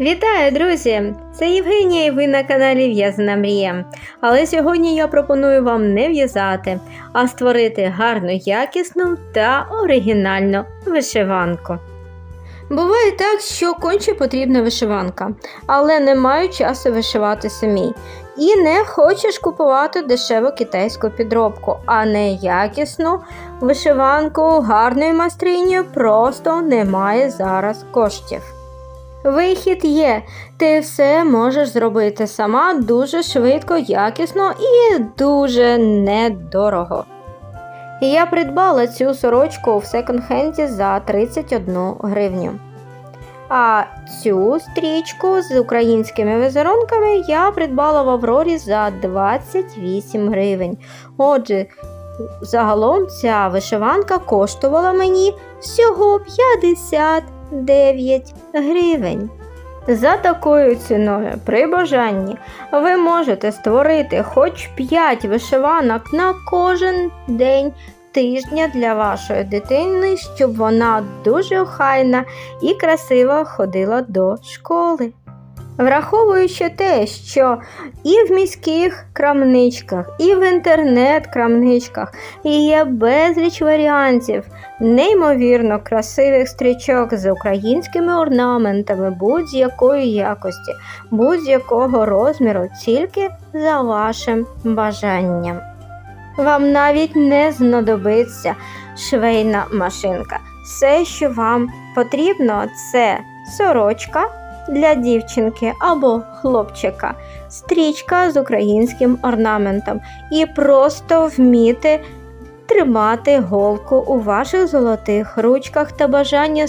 Вітаю, друзі! Це Євгенія і ви на каналі В'язана Мрія. Але сьогодні я пропоную вам не в'язати, а створити гарну, якісну та оригінальну вишиванку. Буває так, що конче потрібна вишиванка, але не маю часу вишивати самій. І не хочеш купувати дешеву китайську підробку, а не якісну вишиванку гарною майстриню просто немає зараз коштів. Вихід є, ти все можеш зробити сама дуже швидко, якісно і дуже недорого. Я придбала цю сорочку в секонд-хенді за 31 гривню. А цю стрічку з українськими візерунками я придбала в Аврорі за 28 гривень. Отже, загалом ця вишиванка коштувала мені всього 59 гривень. За такою ціною, при бажанні, ви можете створити хоч 5 вишиванок на кожен день тижня для вашої дитини, щоб вона дуже охайна і красиво ходила до школи. Враховуючи те, що і в міських крамничках, і в інтернет-крамничках є безліч варіантів неймовірно красивих стрічок з українськими орнаментами будь-якої якості, будь-якого розміру, тільки за вашим бажанням. Вам навіть не знадобиться швейна машинка. Все, що вам потрібно, це сорочка для дівчинки або хлопчика, стрічка з українським орнаментом і просто вміти тримати голку у ваших золотих ручках та бажання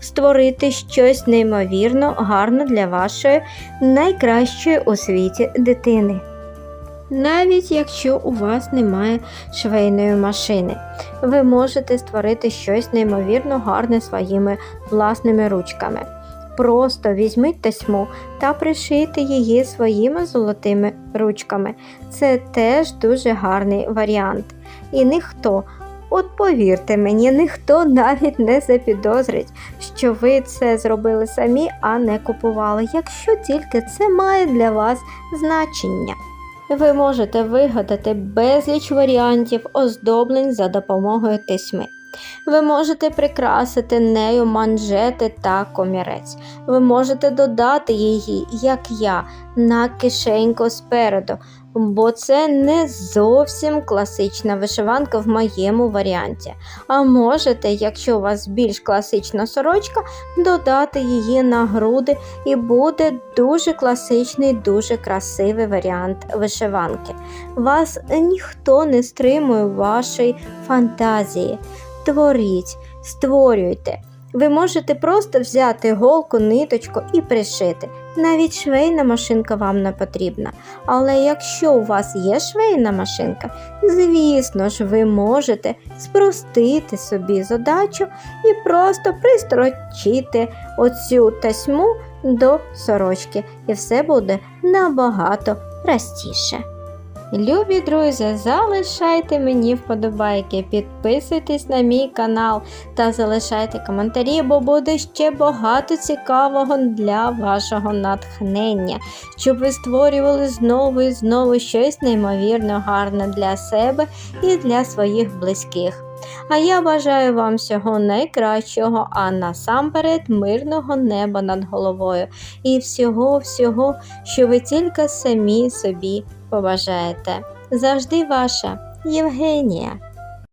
створити щось неймовірно гарне для вашої найкращої у світі дитини. Навіть якщо у вас немає швейної машини, ви можете створити щось неймовірно гарне своїми власними ручками. Просто візьміть тасьму та пришийте її своїми золотими ручками. Це теж дуже гарний варіант. І ніхто, от повірте мені, ніхто навіть не запідозрить, що ви це зробили самі, а не купували, якщо тільки це має для вас значення. Ви можете вигадати безліч варіантів оздоблень за допомогою тисьми. Ви можете прикрасити нею манжети та комірець. Ви можете додати її, як я, на кишеньку спереду, бо це не зовсім класична вишиванка в моєму варіанті. А можете, якщо у вас більш класична сорочка, додати її на груди і буде дуже класичний, дуже красивий варіант вишиванки. Вас ніхто не стримує вашої фантазії. Творіть, створюйте. Ви можете просто взяти голку, ниточку і пришити. Навіть швейна машинка вам не потрібна. Але якщо у вас є швейна машинка, звісно ж, ви можете спростити собі задачу і просто пристрочити оцю тасьму до сорочки, і все буде набагато простіше. Любі друзі, залишайте мені вподобайки, підписуйтесь на мій канал та залишайте коментарі, бо буде ще багато цікавого для вашого натхнення, щоб ви створювали знову і знову щось неймовірно гарне для себе і для своїх близьких. А я бажаю вам всього найкращого, а насамперед мирного неба над головою і всього-всього, що ви тільки самі собі побажаєте. Завжди ваша Євгенія.